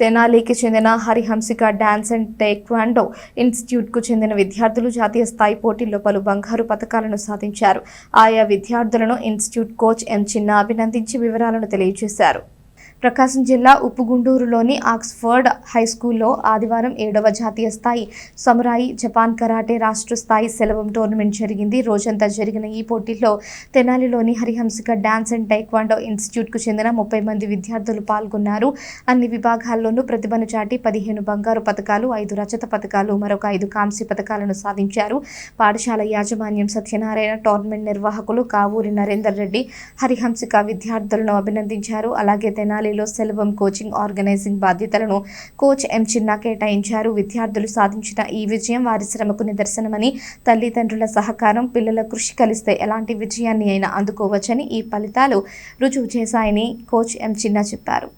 తెనాలికి చెందిన Harihamsika dance and taekwondo ఇన్స్టిట్యూట్కు చెందిన విద్యార్థులు జాతీయ స్థాయి పోటీల్లో పలు బంగారు పథకాలను సాధించారు. ఆయా విద్యార్థులను ఇన్స్టిట్యూట్ కోచ్ ఎం. చిన్న అభినందించి వివరాలను తెలియజేశారు. ప్రకాశం జిల్లా ఉప్పుగుండూరులోని ఆక్స్ఫర్డ్ హై స్కూల్లో ఆదివారం ఏడవ జాతీయ స్థాయి సమురాయి జపాన్ కరాటే రాష్ట్ర స్థాయి సెలవం టోర్నమెంట్ జరిగింది. రోజంతా జరిగిన ఈ పోటీల్లో తెనాలిలోని హరిహంసిక డాన్స్ అండ్ టైక్వాండో ఇన్స్టిట్యూట్కు చెందిన ముప్పై మంది విద్యార్థులు పాల్గొన్నారు. అన్ని విభాగాల్లోనూ ప్రతిభను చాటి పదిహేను బంగారు పథకాలు ఐదు రజత పథకాలు మరొక ఐదు కాంస్య పథకాలను సాధించారు. పాఠశాల యాజమాన్యం సత్యనారాయణ టోర్నమెంట్ నిర్వాహకులు కావూరి నరేందర్ రెడ్డి హరిహంసిక విద్యార్థులను అభినందించారు. అలాగే తెనాలి స్థాయిలో సెల్వం కోచింగ్ ఆర్గనైజింగ్ బాధ్యతలను కోచ్ ఎం చిన్న కేటాయించారు. విద్యార్థులు సాధించిన ఈ విజయం వారి శ్రమకు నిదర్శనమని తల్లిదండ్రుల సహకారం పిల్లల కృషి కలిస్తే ఎలాంటి విజయాన్ని అయినా అందుకోవచ్చని ఈ ఫలితాలు రుజువు చేశాయని కోచ్ ఎం చిన్న చెప్పారు.